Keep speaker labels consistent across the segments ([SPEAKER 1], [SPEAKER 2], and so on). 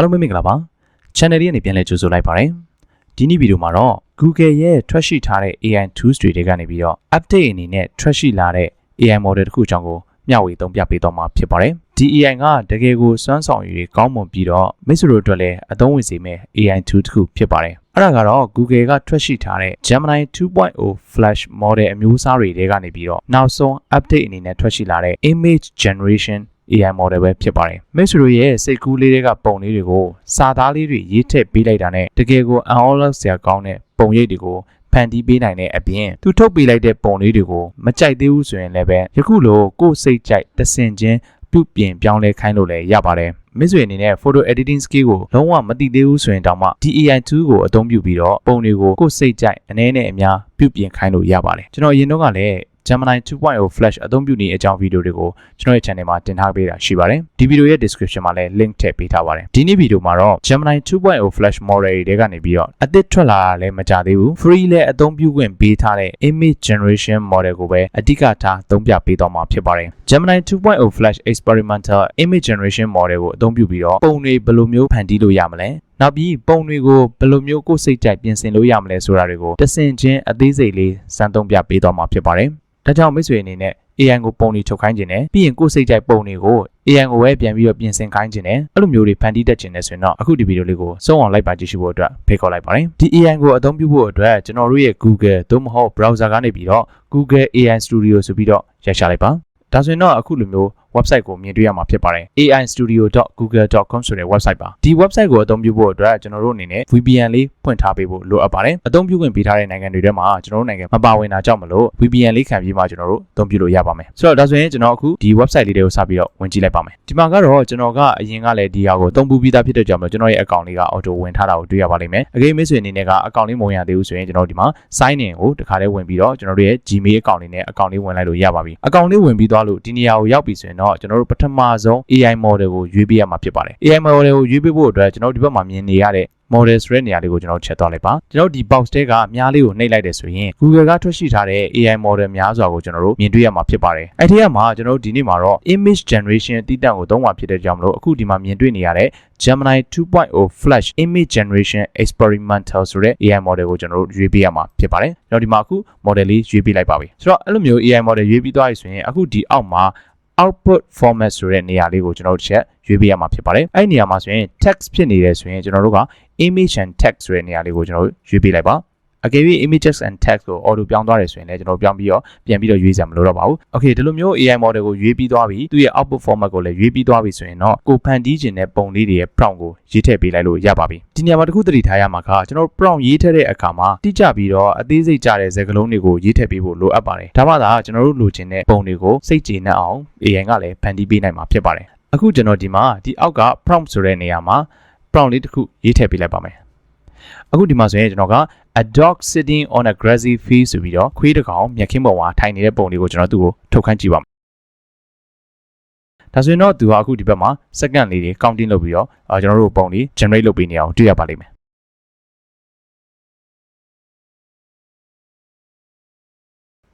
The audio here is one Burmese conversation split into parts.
[SPEAKER 1] အားလုံးပဲမင်္ဂလာပါ channel လေးကနေပြန်လည်ကြိုဆိုလိုက်ပါတယ်ဒီနေ့ဗီဒီယိုမှာတော့ Google ရဲ့ထွက်ရှိထားတဲ့ AI tools တွေတွေကနေပြီးတော့ update အနေနဲ့ထွက်ရှိလာတဲ့ AI model တစ်ခုအကြောင်းကိုမျှဝေသုံးပြပေးသွားမှာဖြစ်ပါတယ်ဒီ AI ကတကယ်ကိုစွမ်းဆောင်ရည်တွေကောင်းမွန်ပြီးတော့မိတ်ဆွေတို့အတွက်လည်းအသုံးဝင်စေမယ့် AI tool တစ်ခုဖြစ်ပါတယ်အဲ့ဒါကတော့ Google ကထွက်ရှိထားတဲ့ Gemini 2.0 Flash model အမျိုးအစားတွေတွေကနေပြီးတော့နောက်ဆုံး update အနေနဲ့ထွက်ရှိလာတဲ့ image generation AI model ပဲဖြစ်ပါတယ်မိတ်ဆွေတို့ရဲ့စိတ်ကူးလေးတွေကပုံလေးတွေကိုစာသားလေးတွေရေးထည့်ပေးလိုက်တာနဲ့တကယ်ကို unlock ဆရာကောင်းတဲ့ပုံရိပ်တွေကိုဖန်တီးပေးနိုင်တဲ့အပြင်သူထုတ်ပေးလိုက်တဲ့ပုံလေးတွေကိုမကြိုက်သေးဘူးဆိုရင်လည်းပဲယခုလိုကိုယ်စိတ်ကြိုက်တဆင်ချင်းပြုပြင်ပြောင်းလဲခိုင်းလို့လည်းရပါတယ်မိတ်ဆွေအနေနဲ့ photo editing skill ကိုလုံးဝမသိသေးဘူးဆိုရင်တောင်မှ DAI tool ကိုအသုံးပြုပြီးတော့ပုံတွေကိုကိုယ်စိတ်ကြိုက်အနည်းနဲ့အများပြုပြင်ခိုင်းလို့ရပါတယ်ကျွန်တော်အရင်တော့ကလည်း Gemini 2.0 Flash အသုံးပြုနေအကြောင်းဗီဒီယိုတွေကိုကျွန်တော်ရဲ့ channel မှာတင်ထားပေးတာရှိပါတယ်ဒီဗီဒီယိုရဲ့ description မှာလည်း link ထည့်ပေးထားပါတယ်ဒီနေ့ဗီဒီယိုမှာတော့ Gemini 2.0 Flash model တွေကနေပြီးတော့အသစ်ထွက်လာတာလည်းမကြသေးဘူး free လည်းအသုံးပြုခွင့်ပေးထားတဲ့ image generation model ကိုပဲအဓိကထားသုံးပြပေးသွားမှာဖြစ်ပါတယ် Gemini 2.0 Flash experimental image generation model ကိုအသုံးပြုပြီးတော့ပုံတွေဘယ်လိုမျိုးဖန်တီးလို့ရမလဲ နောက်ပြီးပုံတွေကိုဘယ်လိုမျိုးကိုယ်စိတ်ကြိုက်ပြင်ဆင်လို့ရမလဲဆိုတာတွေကိုတဆင်ချင်းအသေးစိတ်လေးစမ်းသုံးပြပေးသွားမှာဖြစ်ပါတယ်။ဒါကြောင့်မိတ်ဆွေအနေနဲ့ AI ကိုပုံတွေထုတ်ခိုင်းခြင်းနဲ့ပြီးရင်ကိုယ်စိတ်ကြိုက်ပုံတွေကို AI ကိုပဲပြန်ပြီးတော့ပြင်ဆင်ခိုင်းခြင်းနဲ့အဲ့လိုမျိုးတွေဖန်တီးတတ်ခြင်းနဲ့ဆိုရင်တော့အခုဒီဗီဒီယိုလေးကိုစုံအောင်လိုက်ပါကြည့်ရှုဖို့အတွက်ဖိတ်ခေါ်လိုက်ပါတယ်။ဒီ AI ကိုအသုံးပြုဖို့အတွက်ကျွန်တော်တို့ရဲ့ Google သို့မဟုတ် browser ကနေပြီးတော့ Google AI Studio ဆိုပြီးတော့ရိုက်ရှာလိုက်ပါ။ဒါဆိုရင်တော့အခုလိုမျိုး website ကိုမြင်တွေ့ရမှာဖြစ်ပါတယ် aistudio.google.com ဆိုတဲ့ website ပါဒီ website ကိုအသုံးပြုဖို့အတွက်ကျွန်တော်တို့အနေနဲ့ VPN လေးဖွင့်ထားပေးဖို့လိုအပ်ပါတယ်အသုံးပြုခွင့်ပေးထားတဲ့နိုင်ငံတွေထဲမှာကျွန်တော်တို့နိုင်ငံမပါဝင်တာကြောင့်မလို့ VPN လေးခံပြီးမှကျွန်တော်တို့အသုံးပြုလို့ရပါမယ်ဆိုတော့ဒါဆိုရင်ကျွန်တော်အခုဒီ website လေးတွေကိုစပြီးတော့ဝင်ကြည့်လိုက်ပါမယ်ဒီမှာကတော့ကျွန်တော်ကအရင်ကလည်းဒီဟာကိုအသုံးပြုပြီးသားဖြစ်တဲ့ကြောင့်မလို့ကျွန်တော်ရဲ့ account လေးက auto ဝင်ထားတာကိုတွေ့ရပါလိမ့်မယ်အကိမိတ်ဆွေအနေနဲ့က account လေးမဝင်ရသေးဘူးဆိုရင်ကျွန်တော်ဒီမှာ sign in ကိုတခါလေးဝင်ပြီးတော့ကျွန်တော်တို့ရဲ့ Gmail account လေးနဲ့ account လေးဝင်လိုက်လို့ရပါပြီ account လေးဝင်ပြီးသွားလို့ဒီနေရာကိုရောက်ပြီဆိုရင်တော့ကျွန်တော်တို့ပထမဆုံး AI model ကိုရွေးပေးရမှာဖြစ်ပါတယ် AI model ကိုရွေးပေးဖို့အတွက်ကျွန်တော်ဒီဘက်မှာမြင်နေရတဲ့ model ဆိုတဲ့နေရာလေးကိုကျွန်တော်ချက်သွားလိုက်ပါကျွန်တော်ဒီ box တဲကအများလေးကိုနှိပ်လိုက်တယ်ဆိုရင် Google ကထွက်ရှိထားတဲ့ AI model များစွာကိုကျွန်တော်တို့မြင်တွေ့ရမှာဖြစ်ပါတယ်အဲ့ဒီကမှာကျွန်တော်တို့ဒီနေ့မှာတော့ image generation အတိအတန့်ကိုသုံးပါဖြစ်တဲ့ကြောင့်မလို့အခုဒီမှာမြင်တွေ့နေရတဲ့ Gemini 2.0 Flash Image Generation Experimental ဆိုတဲ့ AI model ကိုကျွန်တော်တို့ရွေးပေးရမှာဖြစ်ပါတယ်ကျွန်တော်ဒီမှာအခု model လေးရွေးပေးလိုက်ပါပြီဆိုတော့အဲ့လိုမျိုး AI model ရွေးပြီးသွားပြီဆိုရင်အခုဒီအောက်မှာ output format ဆိုတဲ့နေရာလေးကိုကျွန်တော်တို့ချက်ရွေးပေးရမှာဖြစ်ပါတယ်အဲ့ဒီနေရာမှာဆိုရင် text ဖြစ်နေတယ်ဆိုရင်ကျွန်တော်တို့က image and text ဆိုတဲ့နေရာလေးကိုကျွန်တော်တို့ရွေးပေးလိုက်ပါ အကယ်၍ images and text ကို auto ပြောင်းသွားတယ်ဆိုရင်လည်းကျွန်တော်ပြောင်းပြီးတော့ပြန်ပြီးတော့ရွေးစရာမလိုတော့ပါဘူး။ Okay ဒီလိုမျိုး AI model ကိုရွေးပြီးသွားပြီသူရဲ့ output format ကိုလည်းရွေးပြီးသွားပြီဆိုရင်တော့ကိုဖန်တီးခြင်းတဲ့ပုံလေးတွေရဲ့ prompt ကိုရေးထည့်ပေးလိုက်လို့ရပါပြီ။ဒီနေရာမှာတခုသတိထားရမှာကကျွန်တော် prompt ရေးထည့်တဲ့အခါမှာတိကျပြီးတော့အသေးစိတ်ကြတဲ့စကားလုံးတွေကိုရေးထည့်ပေးဖို့လိုအပ်ပါတယ်။ဒါမှသာကျွန်တော်တို့လိုချင်တဲ့ပုံတွေကိုစိတ်ကျေနပ်အောင် AI ကလည်းဖန်တီးပေးနိုင်မှာဖြစ်ပါတယ်။အခုကျွန်တော်ဒီမှာဒီအောက်က prompt ဆိုတဲ့နေရာမှာ prompt လေးတစ်ခုရေးထည့်ပေးလိုက်ပါမယ်။အခုဒီမှာဆိုရင်ကျွန်တော်က a dog sitting on a grassy field ဆိုပြီးတော့ခွေးတစ်ကောင်မြက်ခင်းပေါ်မှာထိုင်နေတဲ့ပုံလေးကိုကျွန်တော်သူ့ကိုထုတ်ခန်းကြည့်ပါမယ်ဒါဆိုရင်တော့သူကအခုဒီဘက်မှာ second လေးတွေ counting လုပ်ပြီးတော့ကျွန်တော်တို့ပုံလေး generate လုပ်ပေးနေအောင်တွေ့ရပါလိမ့်မယ်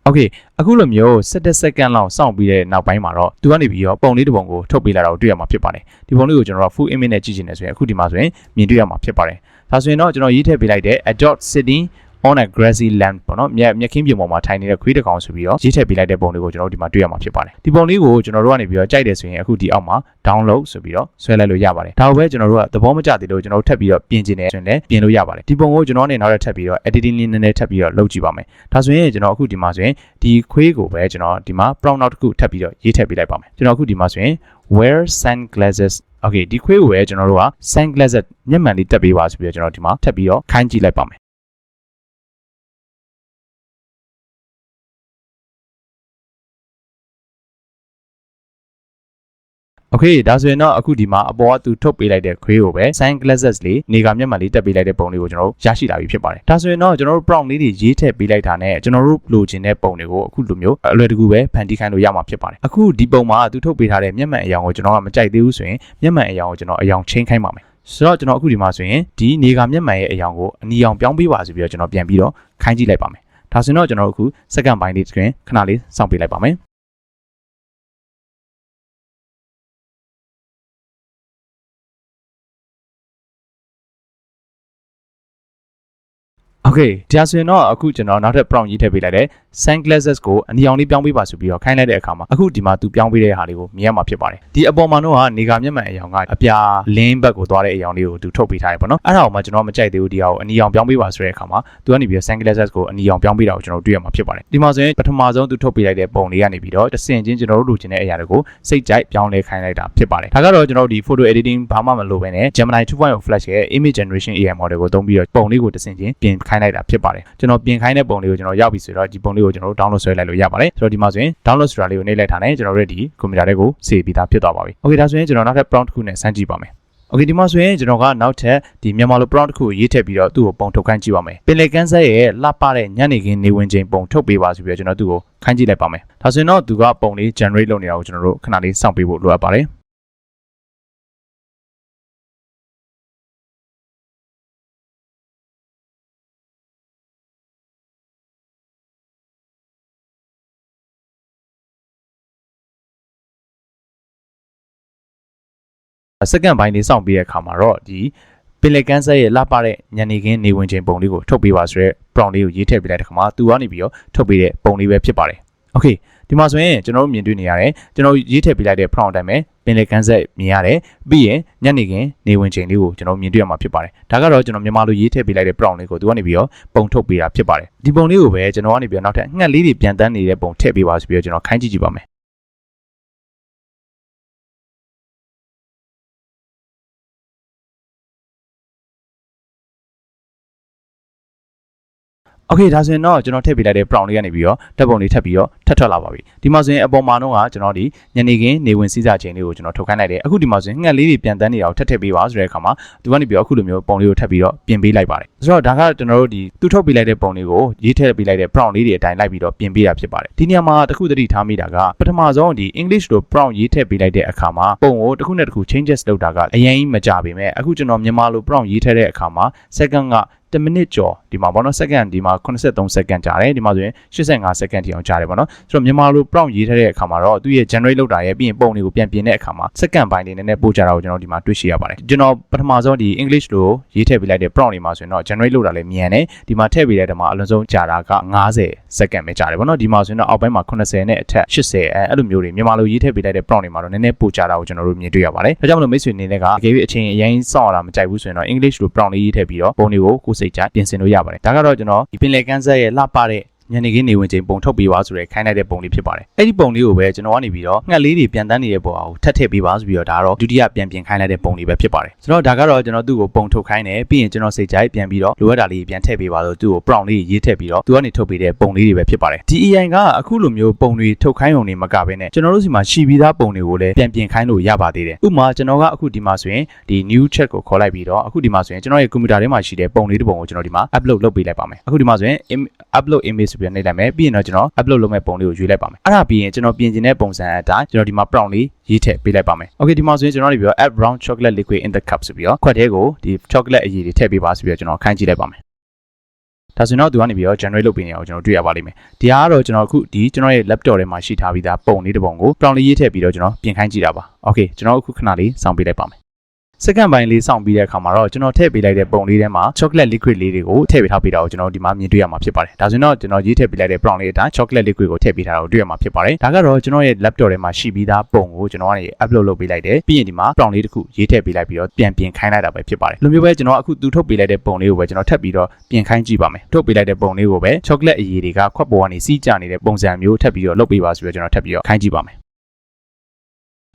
[SPEAKER 1] Okay အခုလိုမျိုး17စက္ကန့်လောက်စောင့်ပြီးတဲ့နောက်ပိုင်းမှာတော့သူကနေပြီးတော့ပုံလေးတစ်ပုံကိုထုတ်ပေးလာတာကိုတွေ့ရမှာဖြစ်ပါတယ်ဒီပုံလေးကိုကျွန်တော်က full image နဲ့ကြည့်ချင်တယ်ဆိုရင်အခုဒီမှာဆိုရင်မြင်တွေ့ရမှာဖြစ်ပါတယ်ဒါဆိုရင်တော့ကျွန်တော်ရေးထည့်ပေးလိုက်တဲ့ adult sitting on a grassy land ပေါ့နော်မြက်မြက်ခင်းပြင်ပေါ်မှာထိုင်နေတဲ့ခွေးတစ်ကောင်ဆိုပြီးတော့ရေးထည့်ပေးလိုက်တဲ့ပုံလေးကိုကျွန်တော်တို့ဒီမှာတွေ့ရမှာဖြစ်ပါတယ်ဒီပုံလေးကိုကျွန်တော်တို့ကနေပြီးတော့ကြိုက်တယ်ဆိုရင်အခုဒီအောက်မှာ download ဆိုပြီးတော့ဆွဲလိုက်လို့ရပါတယ်ဒါကိုပဲကျွန်တော်တို့ကသဘောမကျသေးလို့ကျွန်တော်တို့ထပ်ပြီးတော့ပြင်ကျင်တယ်ဆိုရင်လည်းပြင်လို့ရပါတယ်ဒီပုံကိုကျွန်တော်အနေနဲ့နောက်ထပ်ပြီးတော့ editing လေးနည်းနည်းထပ်ပြီးတော့လုပ်ကြည့်ပါမယ်ဒါဆိုရင်ကျွန်တော်အခုဒီမှာဆိုရင်ဒီခွေးကိုပဲကျွန်တော်ဒီမှာ prompt နောက်တစ်ခုထပ်ပြီးတော့ရေးထည့်ပေးလိုက်ပါမယ်ကျွန်တော်အခုဒီမှာဆိုရင် wear sunglasses okay ဒီခွေးကိုပဲကျွန်တော်တို့က sunglasses မျက်မှန်လေးတက်ပေးပါဆိုပြီးတော့ကျွန်တော်ဒီမှာထပ်ပြီးတော့ခိုင်းကြည့်လိုက်ပါမယ် Okay ဒါဆိုရင်တော့အခုဒီမှာအပေါ်ကသူထုတ်ပေးလိုက်တဲ့ခွေးကိုပဲ sunglasses လေးနေကမျက်မှန်လေးတက်ပေးလိုက်တဲ့ပုံလေးကိုကျွန်တော်တို့ရရှိလာပြီဖြစ်ပါတယ်ဒါဆိုရင်တော့ကျွန်တော်တို့ prompt လေးတွေရေးထည့်ပေးလိုက်တာနဲ့ကျွန်တော်တို့လိုချင်တဲ့ပုံတွေကိုအခုလိုမျိုးအလွယ်တကူပဲဖန်တီးခိုင်းလို့ရမှာဖြစ်ပါတယ်အခုဒီပုံမှာသူထုတ်ပေးထားတဲ့မျက်မှန်အယောင်ကိုကျွန်တော်ကမကြိုက်သေးဘူးဆိုရင်မျက်မှန်အယောင်ကိုကျွန်တော်အယောင်ချင်းခိုင်းပါမယ်ဆိုတော့ကျွန်တော်အခုဒီမှာဆိုရင်ဒီနေကမျက်မှန်ရဲ့အယောင်ကိုအနီအောင်ပြောင်းပေးပါဆိုပြီးတော့ကျွန်တော်ပြန်ပြီးတော့ခိုင်းကြည့်လိုက်ပါမယ်ဒါဆိုရင်တော့ကျွန်တော်တို့အခုစက္ကန့်ပိုင်းလေးတွင်ခဏလေးစောင့်ပေးလိုက်ပါမယ် Okay ဒါဆိုရင်တော့အခုကျွန်တော်နောက်ထပ် prompt ရေးထည့်ပေးလိုက်တယ် sunglasses ကိုအနီအောင်လေးပြောင်းပေးပါဆိုပြီးတော့ခိုင်းလိုက်တဲ့အခါမှာအခုဒီမှာသူပြောင်းပေးတဲ့ဟာလေးကိုမြင်ရမှာဖြစ်ပါတယ်ဒီအပေါ်မှာတော့ကနေကမျက်မှန်အယောင်ကအပြာလင်းဘက်ကိုသွားတဲ့အယောင်လေးကိုသူထုတ်ပေးထားရပေါ့နော်အဲ့ဒါကိုမှကျွန်တော်မကြိုက်သေးဘူးဒီဟာကိုအနီအောင်ပြောင်းပေးပါဆိုတဲ့အခါမှာသူကနေပြီးတော့ sunglasses ကိုအနီအောင်ပြောင်းပေးတာကိုကျွန်တော်တွေ့ရမှာဖြစ်ပါတယ်ဒီမှာဆိုရင်ပထမဆုံးသူထုတ်ပေးလိုက်တဲ့ပုံလေးကနေပြီးတော့တစ်ဆင့်ချင်းကျွန်တော်တို့လိုချင်တဲ့အရာတွေကိုစိတ်ကြိုက်ပြောင်းလဲခိုင်းလိုက်တာဖြစ်ပါတယ်ဒါကတော့ကျွန်တော်တို့ဒီ photo editing ဘာမှမလုပ်ဘဲနဲ့ Gemini 2.0 Flash ရဲ့ image generation AI model ကိုသုံးပြီးတော့ပုံလေးကိုတစ်ဆင့်ချင်းပြင်ခိုင်းလိုက်တာဖြစ်ပါတယ်ကျွန်တော်ပြင်ခိုင်းတဲ့ပုံလေးကိုကျွန်တော်ရောက်ပြီဆိုတော့ဒီပုံလေးကိုကျွန်တော်တို့ download ဆွဲလိုက်လို့ရပါတယ်ဆိုတော့ဒီမှာဆိုရင် download ဆိုတာလေးကိုနှိပ်လိုက်ထားတယ်ကျွန်တော်တို့ဒီကွန်ပျူတာလေးကို save ပြီးသားဖြစ်သွားပါပြီ okay ဒါဆိုရင်ကျွန်တော်နောက်ထပ် prompt တစ်ခုနဲ့စမ်းကြည့်ပါမယ် Okay ဒီမှာဆိုရင်ကျွန်တော်ကနောက်ထပ်ဒီမြန်မာလို prompt တစ်ခုကိုရေးထည့်ပြီးတော့သူ့ကိုပုံထုတ်ခိုင်းကြည့်ပါမယ်ပင်လယ်ကန်းဆက်ရဲ့လှပတဲ့ညနေခင်းနေဝင်ချိန်ပုံထုတ်ပေးပါဆိုပြီးတော့ကျွန်တော်သူ့ကိုခိုင်းကြည့်လိုက်ပါမယ်ဒါဆိုရင်တော့သူကပုံလေး generate လုပ်နေတာကိုကျွန်တော်တို့ခဏလေးစောင့်ပေးဖို့လိုအပ်ပါတယ် စက္ကန့်ပိုင်းလေးစောင့်ပြီးတဲ့အခါမှာတော့ဒီပင်လယ်ကန်းဆက်ရဲ့လှပတဲ့ညနေခင်းနေဝင်ချိန်ပုံလေးကိုထုတ်ပေးပါဆိုရဲ prompt လေးကိုရေးထည့်ပေးလိုက်တဲ့အခါမှာသူကနေပြီးတော့ထုတ်ပေးတဲ့ပုံလေးပဲဖြစ်ပါတယ်။ Okay ဒီမှာဆိုရင်ကျွန်တော်တို့မြင်တွေ့နေရတယ်ကျွန်တော်ရေးထည့်ပေးလိုက်တဲ့ prompt အတိုင်းပဲပင်လယ်ကန်းဆက်မြင်ရတယ်ပြီးရင်ညနေခင်းနေဝင်ချိန်လေးကိုကျွန်တော်မြင်တွေ့ရမှာဖြစ်ပါတယ်။ဒါကတော့ကျွန်တော်မြန်မာလိုရေးထည့်ပေးလိုက်တဲ့ prompt လေးကိုသူကနေပြီးတော့ပုံထုတ်ပေးတာဖြစ်ပါတယ်။ဒီပုံလေးကိုပဲကျွန်တော်ကနေပြီးတော့နောက်ထပ်ငှက်လေးတွေပြန်တန်းနေတဲ့ပုံထည့်ပေးပါဆိုပြီးတော့ကျွန်တော်ခိုင်းကြည့်ကြည့်ပါမယ်။ Okay ဒါဆိုရင်တော့ကျွန်တော်ထည့်ပေးလိုက်တဲ့ prompt လေးကနေပြီးတော့ဓာတ်ပုံလေးထပ်ပြီးတော့ထပ်ထွက်လာပါပြီဒီမှာဆိုရင်အပေါ်မှာတော့ကကျွန်တော်ဒီညနေခင်းနေဝင်စည်းစာချိန်လေးကိုကျွန်တော်ထုတ်ခိုင်းလိုက်တယ်အခုဒီမှာဆိုရင်ငှက်လေးတွေပြန်တန်းနေတာကိုထပ်ထည့်ပေးပါဆိုတဲ့အခါမှာသူကနေပြီးတော့အခုလိုမျိုးပုံလေးကိုထပ်ပြီးတော့ပြင်ပေးလိုက်ပါတယ်ဆိုတော့ဒါကကျွန်တော်တို့ဒီသူထုတ်ပေးလိုက်တဲ့ပုံလေးကိုရေးထည့်ပေးလိုက်တဲ့ prompt လေးတွေအတိုင်းလိုက်ပြီးတော့ပြင်ပေးတာဖြစ်ပါတယ်ဒီနေရာမှာတစ်ခုသတိထားမိတာကပထမဆုံးဒီ English လို prompt ရေးထည့်ပေးလိုက်တဲ့အခါမှာပုံကိုတစ်ခုနဲ့တစ်ခု changes လုပ်တာကအရင်ကြီးမကြပေမဲ့အခုကျွန်တော်မြန်မာလို prompt ရေးထည့်တဲ့အခါမှာ second က 10မိနစ်ကျော်ဒီမှာပေါ့နော် second ဒီမှာ83 second ကြာတယ်ဒီမှာဆိုရင်85 second ထိအောင်ကြာတယ်ပေါ့နော်ဆိုတော့မြန်မာလို prompt ရေးထားတဲ့အခါမှာတော့သူရဲ့ generate လုပ်တာရဲ့ပြီးရင်ပုံတွေကိုပြန်ပြင်တဲ့အခါမှာ second ပိုင်းတွေနည်းနည်းပို့ကြတာကိုကျွန်တော်ဒီမှာတွေ့ရှိရပါတယ်ကျွန်တော်ပထမဆုံးဒီ English လိုရေးထည့်ပေးလိုက်တဲ့ prompt တွေမှာဆိုရင်တော့ generate လုပ်တာလည်းမြန်တယ်ဒီမှာထည့်ပေးတဲ့တဲ့မှာအလွန်ဆုံးကြာတာက90 second ပဲကြာတယ်ပေါ့နော်ဒီမှာဆိုရင်တော့အောက်ပိုင်းမှာ80နဲ့အထက်80အဲအဲ့လိုမျိုးတွေမြန်မာလိုရေးထည့်ပေးလိုက်တဲ့ prompt တွေမှာတော့နည်းနည်းပို့ကြတာကိုကျွန်တော်တို့မြင်တွေ့ရပါတယ်ဒါကြောင့်မလို့မိတ်ဆွေအနေနဲ့ကအကယ်၍အချိန်အရင်စောင့်ရတာမကြိုက်ဘူးဆိုရင်တော့ English လို prompt လေးရေးထည့်ပြီးတော့ပုံတွေကိုကိုယ်စိတ်ကြပြင်ဆင်လို့ရပါတယ်ဒါကတော့ကျွန်တော်ဒီပင်လယ်ကန်းဆက်ရဲ့လှပတဲ့ ညနေခင်းနေဝင်ချိန်ပုံထုတ်ပေးပါဆိုရဲခိုင်းလိုက်တဲ့ပုံလေးဖြစ်ပါတယ်အဲ့ဒီပုံလေးကိုပဲကျွန်တော်ကနေပြီးတော့ငှက်လေးတွေပြန်တန်းနေတဲ့ပုံအောင်ထပ်ထည့်ပေးပါဆိုပြီးတော့ဒါတော့ဒုတိယပြန်ပြင်ခိုင်းလိုက်တဲ့ပုံလေးပဲဖြစ်ပါတယ်ဆိုတော့ဒါကတော့ကျွန်တော်သူ့ကိုပုံထုတ်ခိုင်းတယ်ပြီးရင်ကျွန်တော်စိတ်ကြိုက်ပြန်ပြီးတော့လိုအပ်တာလေးပြန်ထည့်ပေးပါလို့သူ့ကို prompt လေးရေးထည့်ပြီးတော့သူကနေထုတ်ပေးတဲ့ပုံလေးတွေပဲဖြစ်ပါတယ်ဒီ AI ကအခုလိုမျိုးပုံတွေထုတ်ခိုင်းုံနေမကဘဲနဲ့ကျွန်တော်တို့စီမှာရှိပြီးသားပုံတွေကိုလည်းပြန်ပြင်ခိုင်းလို့ရပါသေးတယ်ဥပမာကျွန်တော်ကအခုဒီမှာဆိုရင်ဒီ new chat ကိုခေါ်လိုက်ပြီးတော့အခုဒီမှာဆိုရင်ကျွန်တော်ရဲ့ကွန်ပျူတာထဲမှာရှိတဲ့ပုံလေးတစ်ပုံကိုကျွန်တော်ဒီမှာ upload လုပ်ပေးလိုက်ပါမယ်အခုဒီမှာဆိုရင် upload image ဆိုပြီးနှိပ်လိုက်မယ်ပြီးရင်တော့ကျွန်တော် upload လုပ်မဲ့ပုံလေးကိုရွေးလိုက်ပါမယ်အဲ့ဒါပြီးရင်ကျွန်တော်ပြင်ကျင်တဲ့ပုံစံအတိုင်းကျွန်တော်ဒီမှာ prompt လေးရေးထည့်ပေးလိုက်ပါမယ် okay ဒီမှာဆိုရင်ကျွန်တော်နေပြီးတော့ add brown chocolate liquid in the cup ဆိုပြီးတော့ခွက်ထဲကိုဒီ chocolate အရည်တွေထည့်ပေးပါဆိုပြီးတော့ကျွန်တော်ခိုင်းကြည့်လိုက်ပါမယ်ဒါဆိုရင်တော့သူကနေပြီးတော့ generate လုပ်ပေးနေတာကိုကျွန်တော်တွေ့ရပါလိမ့်မယ်။ဒီဟာကတော့ကျွန်တော်အခုဒီကျွန်တော်ရဲ့ laptop ထဲမှာရှိထားပြီးသားပုံလေးတစ်ပုံကို prompt လေးရေးထည့်ပြီးတော့ကျွန်တော်ပြင်ခိုင်းကြည့်တာပါ။ Okay ကျွန်တော်အခုခဏလေးစောင့်ပေးလိုက်ပါမယ်။ စက္ကန့်ပိုင်းလေးစောင့်ပြီးတဲ့အခါမှာတော့ကျွန်တော်ထည့်ပေးလိုက်တဲ့ပုံလေးထဲမှာ chocolate liquid လေးတွေကိုထည့်ပေးထားပေးတာကိုကျွန်တော်ဒီမှာမြင်တွေ့ရမှာဖြစ်ပါတယ်။ဒါဆိုရင်တော့ကျွန်တော်ရေးထည့်ပေးလိုက်တဲ့ prompt လေးအတိုင်း chocolate liquid ကိုထည့်ပေးထားတာကိုတွေ့ရမှာဖြစ်ပါတယ်။ဒါကတော့ကျွန်တော်ရဲ့ laptop ထဲမှာရှိပြီးသားပုံကိုကျွန်တော်ကနေ upload လုပ်ပေးလိုက်တယ်။ပြီးရင်ဒီမှာ prompt လေးတစ်ခုရေးထည့်ပေးလိုက်ပြီးတော့ပြန်ပြင်ခိုင်းလိုက်တာပဲဖြစ်ပါတယ်။လိုမျိုးပဲကျွန်တော်အခုသူထုတ်ပေးလိုက်တဲ့ပုံလေးကိုပဲကျွန်တော်ထပ်ပြီးတော့ပြင်ခိုင်းကြည့်ပါမယ်။ထုတ်ပေးလိုက်တဲ့ပုံလေးကိုပဲ chocolate အရည်တွေကခွက်ပေါ်ကနေစီးကျနေတဲ့ပုံစံမျိုးထပ်ပြီးတော့လုပ်ပေးပါဆိုပြီးတော့ကျွန်တော်ထပ်ပြီးတော့ခိုင်းကြည့်ပါမယ်။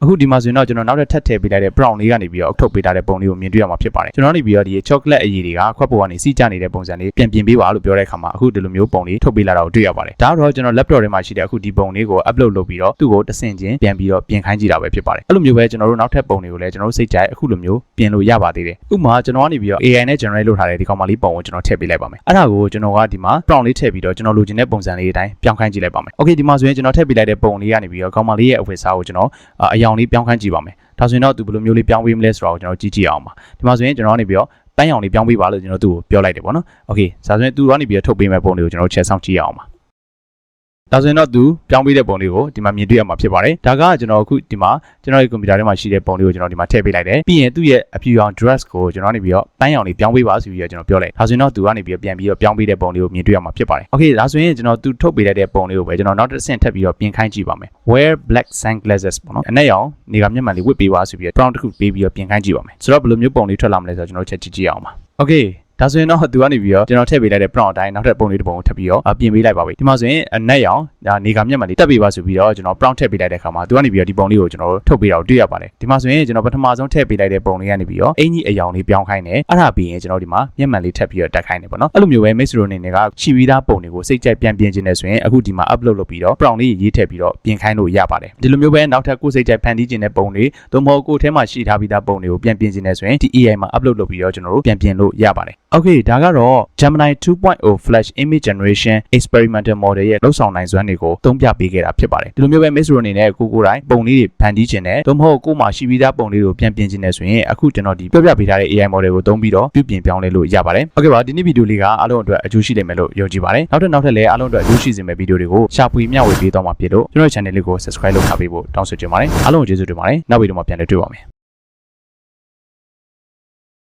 [SPEAKER 1] အခုဒီမှာဆိုရင်တော့ကျွန်တော်နောက်ထပ်ထပ်ထည့်ပေးလိုက်တဲ့ brown လေးကနေပြီးတော့အုပ်ထုတ်ပေးထားတဲ့ပုံလေးကိုမြင်တွေ့ရမှာဖြစ်ပါတယ်ကျွန်တော်နေပြီးတော့ဒီ chocolate အရည်တွေကခွက်ပေါ်ကနေစီးကျနေတဲ့ပုံစံလေးပြန်ပြင်ပေးပါလို့ပြောတဲ့အခါမှာအခုဒီလိုမျိုးပုံလေးထုတ်ပေးလာတာကိုတွေ့ရပါတယ်ဒါတော့ကျွန်တော် laptop ထဲမှာရှိတဲ့အခုဒီပုံလေးကို upload လုပ်ပြီးတော့သူ့ကိုတဆင့်ချင်းပြန်ပြီးတော့ပြင်ခိုင်းကြည့်တာပဲဖြစ်ပါတယ်အဲ့လိုမျိုးပဲကျွန်တော်တို့နောက်ထပ်ပုံတွေကိုလည်းကျွန်တော်တို့စိတ်ကြိုက်အခုလိုမျိုးပြင်လို့ရပါသေးတယ်ဥပမာကျွန်တော်ကနေပြီးတော့ AI နဲ့ generate လုပ်ထားတဲ့ဒီကောင်မလေးပုံကိုကျွန်တော်ထည့်ပေးလိုက်ပါမယ်အဲ့ဒါကိုကျွန်တော်ကဒီမှာ prompt လေးထည့်ပြီးတော့ကျွန်တော်လိုချင်တဲ့ပုံစံလေးအတိုင်းပြောင်းခိုင်းကြည့်လိုက်ပါမယ် okay ဒီမှာဆိုရင်ကျွန်တော်ထည့်ပေးလိုက်တဲ့ပုံလေးကနေပြီးတော့ကောင်မလေးရဲ့အဝတ်စားကိုကျွန်တော်အယောလေးပြောင်းခိုင်းကြည့်ပါမယ်ဒါဆိုရင်တော့သူဘယ်လိုမျိုးလေးပြောင်းပေးမလဲဆိုတာကိုကျွန်တော်ကြည့်ကြည့်အောင်ပါဒီမှာဆိုရင်ကျွန်တော်ကနေပြီးတော့ပန်းရောင်လေးပြောင်းပေးပါလို့ကျွန်တော်သူ့ကိုပြောလိုက်တယ်ပေါ့နော်โอเคဒါဆိုရင်သူကနေပြီးတော့ထုတ်ပေးမဲ့ပုံလေးကိုကျွန်တော်ချက်ဆောင်ကြည့်အောင်ပါ ဒါဆိုရင်တော့သူပြောင်းပေးတဲ့ပုံလေးကိုဒီမှာမြင်တွေ့ရမှာဖြစ်ပါတယ်ဒါကကျွန်တော်အခုဒီမှာကျွန်တော်ရဲ့ကွန်ပျူတာထဲမှာရှိတဲ့ပုံလေးကိုကျွန်တော်ဒီမှာထည့်ပေးလိုက်တယ်ပြီးရင်သူ့ရဲ့အဖြူရောင် dress ကိုကျွန်တော်နေပြီးတော့ပန်းရောင်လေးပြောင်းပေးပါဆိုပြီးတော့ကျွန်တော်ပြောလိုက်ဒါဆိုရင်တော့သူကနေပြီးတော့ပြန်ပြီးတော့ပြောင်းပေးတဲ့ပုံလေးကိုမြင်တွေ့ရမှာဖြစ်ပါတယ် okay ဒါဆိုရင်ကျွန်တော်သူထုတ်ပေးလိုက်တဲ့ပုံလေးကိုပဲကျွန်တော်နောက်တစ်ဆင့်ထပ်ပြီးတော့ပြင်ခိုင်းကြည့်ပါမယ် wear black sunglasses ပေါ့နော်အနဲ့ရောင်နေကမျက်မှန်လေးဝတ်ပေးပါဆိုပြီးတော့ brown တစ်ခုပေးပြီးတော့ပြင်ခိုင်းကြည့်ပါမယ်ဆိုတော့ဘယ်လိုမျိုးပုံလေးထွက်လာမလဲဆိုတော့ကျွန်တော်ချက်ကြည့်ကြည့်အောင်ပါ okay ဒါဆိုရင်တော့သူကနေပြီးတော့ကျွန်တော်ထည့်ပေးလိုက်တဲ့ prompt အတိုင်းနောက်ထပ်ပုံလေးတစ်ပုံကိုထပ်ပြီးတော့အပြင်ပေးလိုက်ပါပြီဒီမှာဆိုရင်အနက်ရောင်ဒါနေကမျက်မှန်လေးတက်ပေးပါဆိုပြီးတော့ကျွန်တော် prompt ထည့်ပေးလိုက်တဲ့အခါမှာသူကနေပြီးတော့ဒီပုံလေးကိုကျွန်တော်တို့ထုတ်ပေးတာကိုတွေ့ရပါတယ်ဒီမှာဆိုရင်ကျွန်တော်ပထမဆုံးထည့်ပေးလိုက်တဲ့ပုံလေးကနေပြီးတော့အင်ကြီးအယောင်လေးပြောင်းခိုင်းတယ်အဲ့ဒါပြီးရင်ကျွန်တော်ဒီမှာမျက်မှန်လေးထပ်ပြီးတော့တက်ခိုင်းတယ်ပေါ့နော်အဲ့လိုမျိုးပဲ mix ရိုနေနေကချီပြီးသားပုံတွေကိုစိတ်ကြိုက်ပြန်ပြင်ခြင်းနဲ့ဆိုရင်အခုဒီမှာ upload လုပ်ပြီးတော့ prompt လေးရေးထည့်ပြီးတော့ပြင်ခိုင်းလို့ရပါတယ်ဒီလိုမျိုးပဲနောက်ထပ်ကိုယ်စိတ်ကြိုက်ဖန်တီးခြင်းတဲ့ပုံတွေသို့မဟုတ်ကိုယ်ထဲမှာရှိထားပြီးသားပုံတွေကိုပြန်ပြင်ခြင်းနဲ့ဆိုရင်ဒီ AI မှာ upload လုပ်ပြီးတော့ကျွန်တော်တို့ပြန်ပြင်လို့ရပါတယ် Okay ဒါကတော့ Gemini 2.0 Flash Image Generation Experimental Model ရဲ့လောက်ဆောင်နိုင်စွမ်းတွေကိုသုံးပြပေးခဲ့တာဖြစ်ပါတယ်ဒီလိုမျိုးပဲ Miss Ro အနေနဲ့ကိုကိုယ်တိုင်ပုံလေးတွေဖန်တီးခြင်းနဲ့သို့မဟုတ်ကိုယ်မှာရှိပြီးသားပုံလေးတွေကိုပြန်ပြင်ခြင်းနဲ့ဆိုရင်အခုကျွန်တော်ဒီပြောပြပေးထားတဲ့ AI model ကိုသုံးပြီးတော့ပြုပြင်ပြောင်းလဲလို့ရပါတယ်။ Okay ပါဒီနေ့ဗီဒီယိုလေးကအားလုံးအတွက်အကျိုးရှိလိမ့်မယ်လို့ယုံကြည်ပါတယ်။နောက်ထပ်နောက်ထပ်လည်းအားလုံးအတွက်အကျိုးရှိစေမယ့်ဗီဒီယိုတွေကိုရှာဖွေမျှဝေပေးသွားမှာဖြစ်လို့ကျွန်တော်ရဲ့ channel လေးကို subscribe လုပ်ထားပေးဖို့တောင်းဆိုချင်ပါတယ်။အားလုံးကိုကျေးဇူးတင်ပါတယ်။နောက်ဗီဒီယိုမှာပြန်လည်တွေ့ပါမယ်။